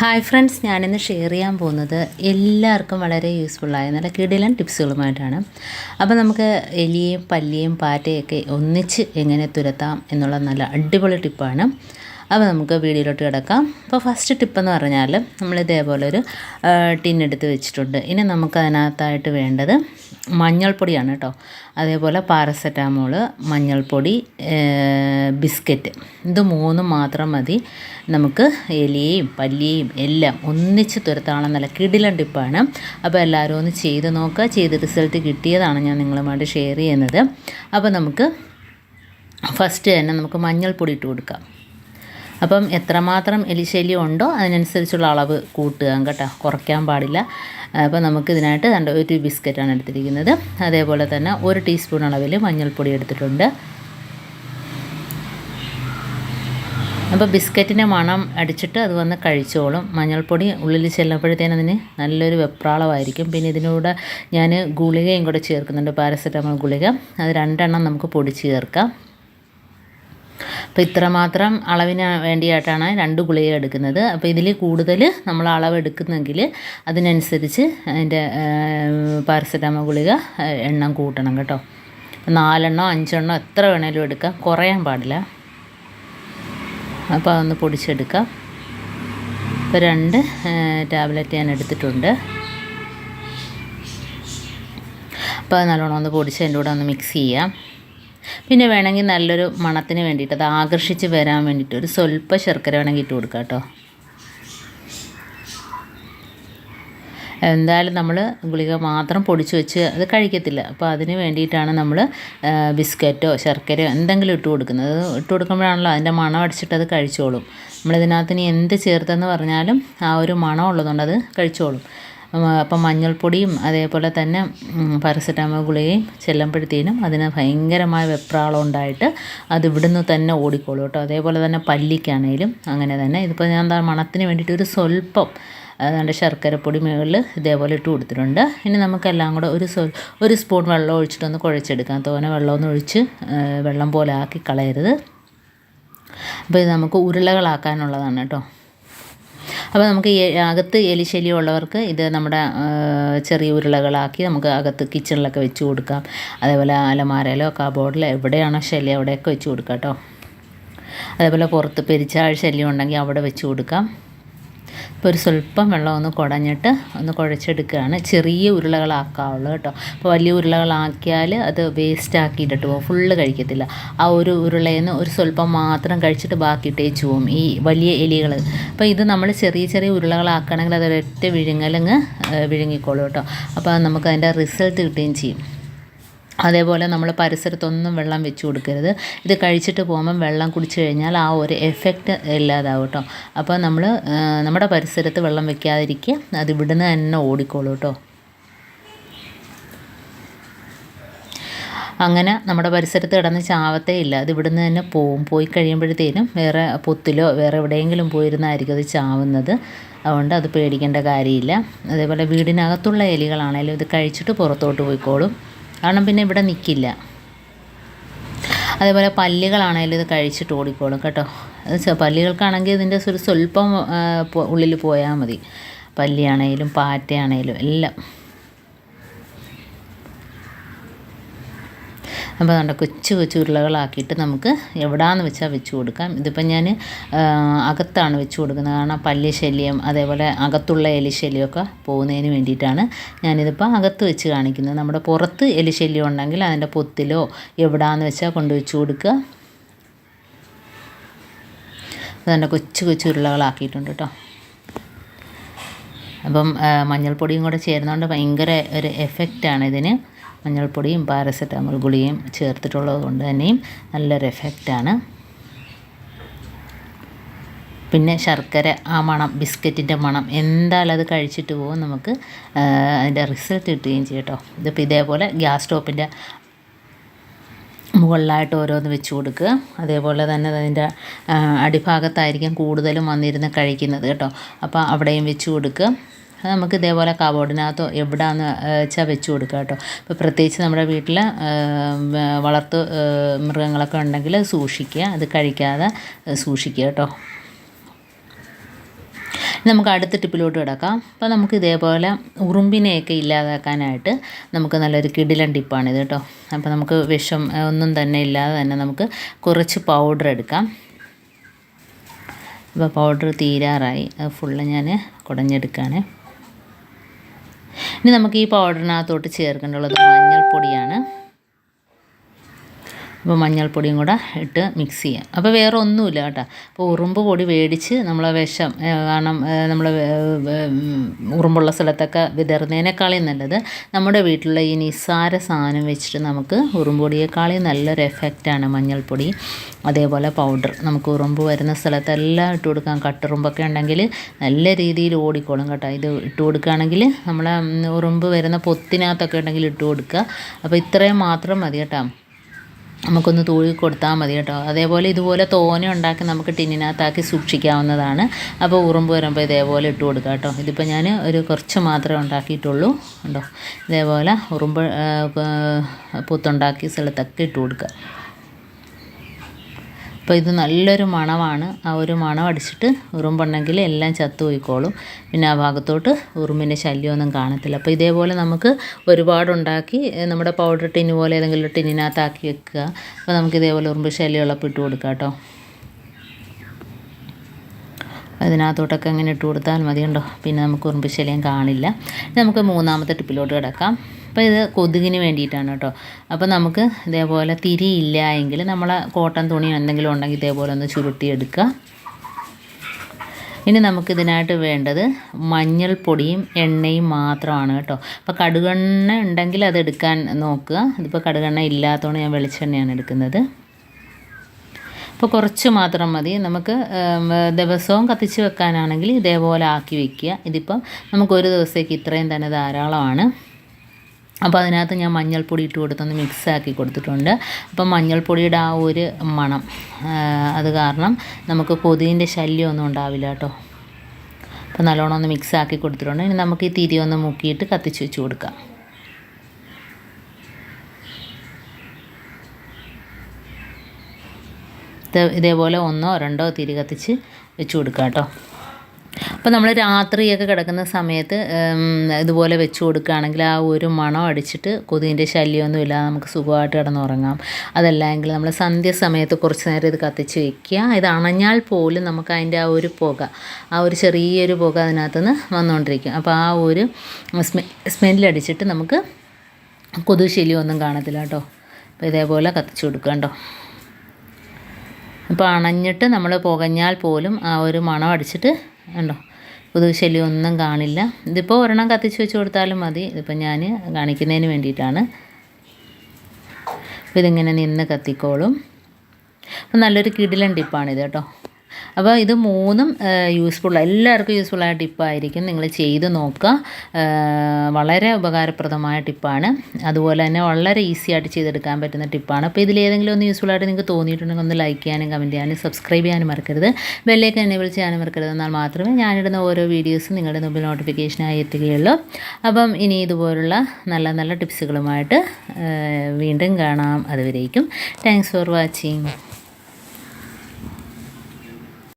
Hi friends ഞാനിന്ന് share ചെയ്യാൻ പോകുന്നത് എല്ലാവർക്കും വളരെ യൂസ്ഫുള്ളായ നല്ല കിടിലൻ ടിപ്സുകളുമായിട്ടാണ്. അപ്പോൾ നമുക്ക് എലിയെയും പല്ലിയെയും പാറ്റയൊക്കെ ഒന്നിച്ച് എങ്ങനെ തുരത്താം എന്നുള്ള നല്ല അടിപൊളി ടിപ്പാണ്. അപ്പോൾ നമുക്ക് വീഡിയോയിലോട്ട് കിടക്കാം. അപ്പോൾ ഫസ്റ്റ് ടിപ്പെന്ന് പറഞ്ഞാൽ നമ്മൾ ഇതേപോലെ ഒരു ടിൻ എടുത്ത് വെച്ചിട്ടുണ്ട്. ഇനി നമുക്ക് അതിനകത്തായിട്ട് വേണ്ടത് മഞ്ഞൾപ്പൊടിയാണ് കേട്ടോ. അതേപോലെ പാരസെറ്റാമോൾ മഞ്ഞൾപ്പൊടി ബിസ്ക്കറ്റ്. ഇത് മൂന്നും മാത്രം മതി. നമുക്ക് എലിയെയും പല്ലിയെയും എല്ലാം ഒന്നിച്ച് തുരത്താണെന്നല്ല നല്ല കിടിലൻ ടിപ്പാണ്. അപ്പോൾ എല്ലാവരും ഒന്ന് ചെയ്ത് നോക്കുക. ചെയ്ത് റിസൾട്ട് കിട്ടിയതാണ് ഞാൻ നിങ്ങളുമായിട്ട് ഷെയർ ചെയ്യുന്നത്. അപ്പോൾ നമുക്ക് ഫസ്റ്റ് തന്നെ നമുക്ക് മഞ്ഞൾപ്പൊടി ഇട്ട് കൊടുക്കാം. അപ്പം എത്രമാത്രം എലിശല്യം ഉണ്ടോ അതിനനുസരിച്ചുള്ള അളവ് കൂട്ടുക കേട്ടോ. കുറയ്ക്കാൻ പാടില്ല. അപ്പോൾ നമുക്ക് ഇതിനായിട്ട് രണ്ട് ഒരു ബിസ്ക്കറ്റാണ് എടുത്തിരിക്കുന്നത്. അതേപോലെ തന്നെ ഒരു ടീസ്പൂൺ അളവിൽ മഞ്ഞൾപ്പൊടി എടുത്തിട്ടുണ്ട്. അപ്പോൾ ബിസ്ക്കറ്റിന്റെ മണം അടിച്ചിട്ട് അത് വന്ന് കഴിച്ചോളും. മഞ്ഞൾപ്പൊടി ഉള്ളിൽ ചെല്ലുമ്പോഴത്തേന് അതിന് നല്ലൊരു വെപ്രാളമായിരിക്കും. പിന്നെ ഇതിനൂടെ ഞാൻ ഗുളികയും കൂടെ ചേർക്കുന്നുണ്ട്. പാരസെറ്റമോൾ ഗുളിക. അത് രണ്ടെണ്ണം നമുക്ക് പൊടിച്ച് ചേർക്കാം. അപ്പോൾ ഇത്രമാത്രം അളവിന് വേണ്ടിയിട്ടാണ് രണ്ട് ഗുളിക എടുക്കുന്നത്. അപ്പോൾ ഇതിൽ കൂടുതൽ നമ്മൾ അളവ് എടുക്കുന്നെങ്കിൽ അതിനനുസരിച്ച് അതിന്റെ പാരസെറ്റാമോൾ ഗുളിക എണ്ണം കൂട്ടണം കേട്ടോ. നാലെണ്ണോ അഞ്ചെണ്ണോ എത്ര വേണേലും എടുക്കാം. കുറയാൻ പാടില്ല. അപ്പോൾ അതൊന്ന് പൊടിച്ചെടുക്കാം. ഇപ്പോൾ രണ്ട് ടാബ്ലറ്റ് ഞാൻ എടുത്തിട്ടുണ്ട്. അപ്പോൾ നല്ലോണം ഒന്ന് പൊടിച്ച് അതിന്റെ കൂടെ ഒന്ന് മിക്സ് ചെയ്യാം. പിന്നെ വേണമെങ്കിൽ നല്ലൊരു മണത്തിന് വേണ്ടിയിട്ട് അത് ആകർഷിച്ച് വരാൻ വേണ്ടിയിട്ട് ഒരു സ്വല്പ ശർക്കര വേണമെങ്കിൽ ഇട്ട് കൊടുക്കാം കേട്ടോ. എന്തായാലും നമ്മൾ ഗുളിക മാത്രം പൊടിച്ച് വെച്ച് അത് കഴിക്കത്തില്ല. അപ്പോൾ അതിന് വേണ്ടിയിട്ടാണ് നമ്മൾ ബിസ്ക്കറ്റോ ശർക്കരയോ എന്തെങ്കിലും ഇട്ട് കൊടുക്കുന്നത്. ഇട്ട് കൊടുക്കുമ്പോഴാണല്ലോ അതിന്റെ മണം അടിച്ചിട്ട് അത് കഴിച്ചോളും. നമ്മളിതിനകത്ത് ഇനി എന്ത് ചേർത്തെന്ന് പറഞ്ഞാലും ആ ഒരു മണം ഉള്ളതുകൊണ്ട് അത് കഴിച്ചോളും. അപ്പം മഞ്ഞൾപ്പൊടിയും അതേപോലെ തന്നെ പാരസെറ്റാമോൾ ഗുളികയും ചെല്ലുമ്പോഴത്തേനും അതിന് ഭയങ്കരമായ വെപ്രാളം ഉണ്ടായിട്ട് അത് ഇവിടുന്ന് തന്നെ ഓടിക്കോളും കേട്ടോ. അതേപോലെ തന്നെ പല്ലിക്കാണേലും അങ്ങനെ തന്നെ. ഇതിപ്പോൾ ഞാൻ എന്താ മണത്തിന് വേണ്ടിയിട്ട് ഒരു സ്വല്പം അതുകൊണ്ട് ശർക്കരപ്പൊടി മുകളിൽ ഇതേപോലെ ഇട്ട് കൊടുത്തിട്ടുണ്ട്. ഇനി നമുക്കെല്ലാം കൂടെ ഒരു സ്വ ഒരു സ്പൂൺ വെള്ളം ഒഴിച്ചിട്ടൊന്ന് കുഴച്ചെടുക്കാം. തോനെ വെള്ളമൊന്നും ഒഴിച്ച് വെള്ളം പോലെ ആക്കി കളയരുത്. അപ്പോൾ ഇത് നമുക്ക് ഉരുളകളാക്കാനുള്ളതാണ് കേട്ടോ. അപ്പോൾ നമുക്ക് അകത്ത് എലിശല്യം ഉള്ളവർക്ക് ഇത് നമ്മുടെ ചെറിയ ഉരുളകളാക്കി നമുക്ക് അകത്ത് കിച്ചണിലൊക്കെ വെച്ച് കൊടുക്കാം. അതേപോലെ അലമാരയിലോ കബോർഡിലോ എവിടെയാണോ ശല്യം അവിടെയൊക്കെ വെച്ച് കൊടുക്കാം കേട്ടോ. അതേപോലെ പുറത്ത് പെരിച്ചാഴ് ശല്യം ഉണ്ടെങ്കിൽ അവിടെ വെച്ച് കൊടുക്കാം. ഇപ്പോൾ ഒരു സ്വല്പം വെള്ളം ഒന്ന് കുടഞ്ഞിട്ട് ഒന്ന് കുഴച്ചെടുക്കുകയാണ്. ചെറിയ ഉരുളകളാക്കാവുള്ളൂ കേട്ടോ. അപ്പോൾ വലിയ ഉരുളകളാക്കിയാൽ അത് വേസ്റ്റ് ആക്കിയിട്ടിട്ട് പോകും. ഫുള്ള് കഴിക്കത്തില്ല. ആ ഒരു ഉരുളയിൽ നിന്ന് ഒരു സ്വല്പം മാത്രം കഴിച്ചിട്ട് ബാക്കി ഇട്ടേച്ച് പോകും ഈ വലിയ എലികൾ അപ്പോൾ ഇത് നമ്മൾ ചെറിയ ചെറിയ ഉരുളകളാക്കണമെങ്കിൽ അത് ഒരൊറ്റ വിഴുങ്ങലങ്ങ് വിഴുങ്ങിക്കോളൂ കേട്ടോ. അപ്പോൾ നമുക്ക് അതിന്റെ റിസൾട്ട് കിട്ടുകയും ചെയ്യും. അതേപോലെ നമ്മൾ പരിസരത്തൊന്നും വെള്ളം വെച്ച് കൊടുക്കരുത്. ഇത് കഴിച്ചിട്ട് പോകുമ്പം വെള്ളം കുടിച്ചു കഴിഞ്ഞാൽ ആ ഒരു എഫക്റ്റ് ഇല്ലാതാവും കേട്ടോ. അപ്പോൾ നമ്മൾ നമ്മുടെ പരിസരത്ത് വെള്ളം വെക്കാതിരിക്കുക. അത് ഇവിടുന്ന് തന്നെ ഓടിക്കോളൂ കേട്ടോ. അങ്ങനെ നമ്മുടെ പരിസരത്ത് കിടന്ന് ചാവത്തേ ഇല്ല. അത് ഇവിടുന്ന് തന്നെ പോവും. പോയി കഴിയുമ്പോഴത്തേനും വേറെ പൊത്തിലോ വേറെ എവിടെയെങ്കിലും പോയിരുന്നായിരിക്കും അത് ചാവുന്നത്. അതുകൊണ്ട് അത് പേടിക്കേണ്ട കാര്യമില്ല. അതേപോലെ വീടിനകത്തുള്ള എലികളാണെങ്കിലും ഇത് കഴിച്ചിട്ട് പുറത്തോട്ട് പോയിക്കോളും. കാരണം പിന്നെ ഇവിടെ നിൽക്കില്ല അതേപോലെ പല്ലുകളാണെങ്കിലും ഇത് കഴിച്ചിട്ട് ഓടിക്കോളും കേട്ടോ. പല്ലുകൾക്കാണെങ്കിൽ ഇതിന്റെ ഒരു സ്വല്പം ഉള്ളിൽ പോയാൽ മതി. പല്ലിയാണേലും പാറ്റയാണേലും എല്ലാം. അപ്പോൾ അതുകൊണ്ട് കൊച്ചു കൊച്ചു ഉരുളകളാക്കിയിട്ട് നമുക്ക് എവിടാന്ന് വെച്ചാൽ വെച്ച് കൊടുക്കാം. ഇതിപ്പം ഞാൻ അകത്താണ് വെച്ച് കൊടുക്കുന്നത്. കാരണം പല്ലി ശല്യം അതേപോലെ അകത്തുള്ള എലിശല്യമൊക്കെ പോകുന്നതിന് വേണ്ടിയിട്ടാണ് ഞാനിതിപ്പോൾ അകത്ത് വെച്ച് കാണിക്കുന്നത്. നമ്മുടെ പുറത്ത് എലിശല്യം ഉണ്ടെങ്കിൽ അതിന്റെ പൊത്തിലോ എവിടാന്ന് വെച്ചാൽ കൊണ്ടുവച്ച് കൊടുക്കുക. അതുകൊണ്ട് കൊച്ചു കൊച്ചു ഉരുളകളാക്കിയിട്ടുണ്ട് കേട്ടോ. അപ്പം മഞ്ഞൾപ്പൊടിയും കൂടെ ചേരുന്നതുകൊണ്ട് ഭയങ്കര ഒരു എഫക്റ്റാണ് ഇതിന്. മഞ്ഞൾപ്പൊടിയും പാരസെറ്റാമോൾ ഗുളിയും ചേർത്തിട്ടുള്ളത് കൊണ്ട് തന്നെയും നല്ലൊരു എഫക്റ്റാണ് പിന്നെ ശർക്കര ആ മണം ബിസ്ക്കറ്റിന്റെ മണം എന്തായാലും അത് കഴിച്ചിട്ട് പോകും നമുക്ക് അതിന്റെ റിസൾട്ട് കിട്ടുകയും ചെയ്യും കേട്ടോ. ഇതിപ്പോൾ ഇതേപോലെ ഗ്യാസ് സ്റ്റോപ്പിന്റെ മുകളിലായിട്ട് ഓരോന്ന് വെച്ച് കൊടുക്കുക. അതേപോലെ തന്നെ അതിന്റെ അടിഭാഗത്തായിരിക്കും കൂടുതലും വന്നിരുന്ന് കഴിക്കുന്നത് കേട്ടോ. അപ്പോൾ അവിടെയും വെച്ച് കൊടുക്കുക. അത് നമുക്ക് ഇതേപോലെ കബോർഡിനകത്തോ എവിടെയാണെന്ന് വെച്ചാൽ വെച്ച് കൊടുക്കുക കേട്ടോ. ഇപ്പോൾ പ്രത്യേകിച്ച് നമ്മുടെ വീട്ടിൽ വളർത്തു മൃഗങ്ങളൊക്കെ ഉണ്ടെങ്കിൽ സൂക്ഷിക്കുക അത് കഴിക്കാതെ സൂക്ഷിക്കുക കേട്ടോ. നമുക്ക് അടുത്ത ടിപ്പിലോട്ട് കിടക്കാം. അപ്പോൾ നമുക്ക് ഇതേപോലെ ഉറുമ്പിനെയൊക്കെ ഇല്ലാതാക്കാനായിട്ട് നമുക്ക് നല്ലൊരു കിടിലൻ ടിപ്പാണിത് കേട്ടോ. അപ്പോൾ നമുക്ക് വിഷം ഒന്നും തന്നെ ഇല്ലാതെ തന്നെ നമുക്ക് കുറച്ച് പൗഡർ എടുക്കാം. അപ്പോൾ പൗഡർ തീരാറായി. ഫുള്ള് ഞാൻ കുടഞ്ഞെടുക്കുകയാണ് ഇനി നമുക്ക് ഈ പൗഡറിനകത്തോട്ട് ചേർക്കേണ്ടുള്ളത് മഞ്ഞൾപ്പൊടിയാണ്. അപ്പോൾ മഞ്ഞൾപ്പൊടിയും കൂടെ ഇട്ട് മിക്സ് ചെയ്യാം. അപ്പോൾ വേറെ ഒന്നുമില്ല കേട്ടോ. അപ്പോൾ ഉറുമ്പ് പൊടി മേടിച്ച് നമ്മളെ വിഷം കാരണം നമ്മൾ ഉറുമ്പുള്ള സ്ഥലത്തൊക്കെ വിതറുന്നതിനേക്കാളും നല്ലത് നമ്മുടെ വീട്ടിലുള്ള ഈ നിസ്സാര സാധനം വെച്ചിട്ട് നമുക്ക് ഉറുമ്പൊടിയേക്കാളും നല്ലൊരു എഫക്റ്റാണ് മഞ്ഞൾപ്പൊടി. അതേപോലെ പൗഡർ നമുക്ക് ഉറുമ്പ് വരുന്ന സ്ഥലത്തെല്ലാം ഇട്ട് കൊടുക്കാം. കട്ടുറുമ്പൊക്കെ ഉണ്ടെങ്കിൽ നല്ല രീതിയിൽ ഓടിക്കോളും കേട്ടോ. ഇത് ഇട്ട് കൊടുക്കുകയാണെങ്കിൽ നമ്മളെ ഉറുമ്പ് വരുന്ന പൊത്തിനകത്തൊക്കെ ഉണ്ടെങ്കിൽ ഇട്ട് കൊടുക്കുക. അപ്പോൾ ഇത്രയും മാത്രം മതി കേട്ടോ. നമുക്കൊന്ന് തൂഴി കൊടുത്താൽ മതി കേട്ടോ. അതേപോലെ ഇതുപോലെ തോന ഉണ്ടാക്കി നമുക്ക് ടിന്നിനകത്താക്കി സൂക്ഷിക്കാവുന്നതാണ്. അപ്പോൾ ഉറുമ്പ് വരുമ്പോൾ ഇതേപോലെ ഇട്ട് കൊടുക്കുക കേട്ടോ. ഇതിപ്പോൾ ഞാൻ ഒരു കുറച്ച് മാത്രമേ ഉണ്ടാക്കിയിട്ടുള്ളൂ. ഉണ്ടോ ഇതേപോലെ ഉറുമ്പ് പുത്തുണ്ടാക്കിയ സ്ഥലത്തൊക്കെ ഇട്ട് കൊടുക്കുക. അപ്പോൾ ഇത് നല്ലൊരു മണമാണ്. ആ ഒരു മണം അടിച്ചിട്ട് ഉറുമ്പുണ്ടെങ്കിൽ എല്ലാം ചത്തു പോയിക്കോളും. പിന്നെ ആ ഭാഗത്തോട്ട് ഉറുമ്പിന്റെ ശല്യമൊന്നും കാണത്തില്ല. അപ്പോൾ ഇതേപോലെ നമുക്ക് ഒരുപാടുണ്ടാക്കി നമ്മുടെ പൗഡർ ടിന്ന് പോലെ ഏതെങ്കിലും ടിന്നിനകത്താക്കി വെക്കുക. അപ്പോൾ നമുക്ക് ഇതേപോലെ ഉറുമ്പ് ശല്യമുള്ളപ്പോൾ ഇട്ട് കൊടുക്കാം കേട്ടോ അതിനകത്തോട്ടൊക്കെ അങ്ങനെ ഇട്ട് കൊടുത്താൽ മതി കണ്ടോ പിന്നെ നമുക്ക് ഉറുമ്പിശല്യം കാണില്ല. നമുക്ക് മൂന്നാമത്തെ ടിപ്പിലോട്ട് കിടക്കാം. അപ്പോൾ ഇത് കൊതുകിന് വേണ്ടിയിട്ടാണ് കേട്ടോ. അപ്പോൾ നമുക്ക് ഇതേപോലെ തിരിയില്ല എങ്കിൽ നമ്മളെ കോട്ടൺ തുണി എന്തെങ്കിലും ഉണ്ടെങ്കിൽ ഇതേപോലെ ഒന്ന് ചുരുട്ടിയെടുക്കുക. ഇനി നമുക്കിതിനായിട്ട് വേണ്ടത് മഞ്ഞൾപ്പൊടിയും എണ്ണയും മാത്രമാണ് കേട്ടോ. അപ്പോൾ കടുകെണ്ണ ഉണ്ടെങ്കിൽ അത് എടുക്കാൻ നോക്കുക. ഇതിപ്പോൾ കടുകെണ്ണ ഇല്ലാത്തതുകൊണ്ട് ഞാൻ വെളിച്ചെണ്ണയാണ് എടുക്കുന്നത്. അപ്പോൾ കുറച്ച് മാത്രം മതി. നമുക്ക് ദിവസവും കത്തിച്ച് വെക്കാനാണെങ്കിൽ ഇതേപോലെ ആക്കി വെക്കുക. ഇതിപ്പം നമുക്ക് ഒരു ദിവസത്തേക്ക് ഇത്രയും തന്നെ ധാരാളമാണ്. അപ്പോൾ അതിനകത്ത് ഞാൻ മഞ്ഞൾപ്പൊടി ഇട്ട് കൊടുത്തൊന്ന് മിക്സാക്കി കൊടുത്തിട്ടുണ്ട്. അപ്പം മഞ്ഞൾപ്പൊടിയുടെ ആ ഒരു മണം അത് കാരണം നമുക്ക് കൊതുകിന്റെ ശല്യമൊന്നും ഉണ്ടാവില്ല കേട്ടോ. അപ്പോൾ നല്ലോണം ഒന്ന് മിക്സാക്കി കൊടുത്തിട്ടുണ്ട്. ഇനി നമുക്ക് ഈ തിരി ഒന്ന് മുക്കിയിട്ട് കത്തിച്ച് വെച്ച് കൊടുക്കാം. ഇതേപോലെ ഒന്നോ രണ്ടോ തിരി കത്തിച്ച് വെച്ച് കൊടുക്കുക കേട്ടോ. അപ്പോൾ നമ്മൾ രാത്രിയൊക്കെ കിടക്കുന്ന സമയത്ത് ഇതുപോലെ വെച്ച് കൊടുക്കുകയാണെങ്കിൽ ആ ഒരു മണം അടിച്ചിട്ട് കൊതുകിന്റെ ശല്യമൊന്നും ഇല്ലാതെ നമുക്ക് സുഖമായിട്ട് കിടന്നുറങ്ങാം. അതല്ല എങ്കിൽ നമ്മൾ സന്ധ്യ സമയത്ത് കുറച്ച് നേരം ഇത് കത്തിച്ച് വെക്കുക. ഇത് അണഞ്ഞാൽ പോലും നമുക്ക് അതിന്റെ ആ ഒരു പുക ആ ഒരു ചെറിയൊരു പുക അതിനകത്തുനിന്ന് വന്നുകൊണ്ടിരിക്കും. അപ്പോൾ ആ ഒരു സ്മെ സ്മെല്ലടിച്ചിട്ട് നമുക്ക് കൊതുക് ശല്യമൊന്നും കാണത്തില്ല കേട്ടോ. അപ്പോൾ ഇതേപോലെ കത്തിച്ച് കൊടുക്കുക കേട്ടോ. അപ്പോൾ അണഞ്ഞിട്ട് നമ്മൾ പുകഞ്ഞാൽ പോലും ആ ഒരു മണം അടിച്ചിട്ട് ഉണ്ടോ കൊതുക് ശല്യം ഒന്നും കാണില്ല. ഇതിപ്പോൾ ഒരെണ്ണം കത്തിച്ച് വെച്ച് കൊടുത്താലും മതി. ഇതിപ്പോൾ ഞാൻ കാണിക്കുന്നതിന് വേണ്ടിയിട്ടാണ്. അപ്പോൾ ഇതിങ്ങനെ നിന്ന് കത്തിക്കോളും. നല്ലൊരു കിടിലൻ ടിപ്പാണിത് കേട്ടോ. അപ്പോൾ ഇത് മൂന്നും യൂസ്ഫുൾ എല്ലാവർക്കും യൂസ്ഫുൾ യൂസ്ഫുള്ളായ ടിപ്പായിരിക്കും നിങ്ങൾ ചെയ്ത് നോക്കുക. വളരെ ഉപകാരപ്രദമായ ടിപ്പാണ് അതുപോലെ തന്നെ വളരെ ഈസി ആയിട്ട് ചെയ്തെടുക്കാൻ പറ്റുന്ന ടിപ്പാണ് അപ്പോൾ ഇതിലേതെങ്കിലും ഒന്ന് യൂസ്ഫുൾ ആയിട്ട് നിങ്ങൾക്ക് തോന്നിയിട്ടുണ്ടെങ്കിൽ ഒന്ന് ലൈക്ക് ചെയ്യാനും കമന്റ് ചെയ്യാനും സബ്സ്ക്രൈബ് ചെയ്യാനും മറക്കരുത്. ബെല്ലേക്ക് എനേബിൾ ചെയ്യാനും മറക്കരുത് എന്നാൽ മാത്രമേ ഞാനിടുന്ന ഓരോ വീഡിയോസും നിങ്ങളുടെ മുമ്പിൽ നോട്ടിഫിക്കേഷനായി എത്തുകയുള്ളൂ. അപ്പം ഇനി ഇതുപോലുള്ള നല്ല നല്ല ടിപ്സുകളുമായിട്ട് വീണ്ടും കാണാം. അതുവരേക്കും. Thanks for watching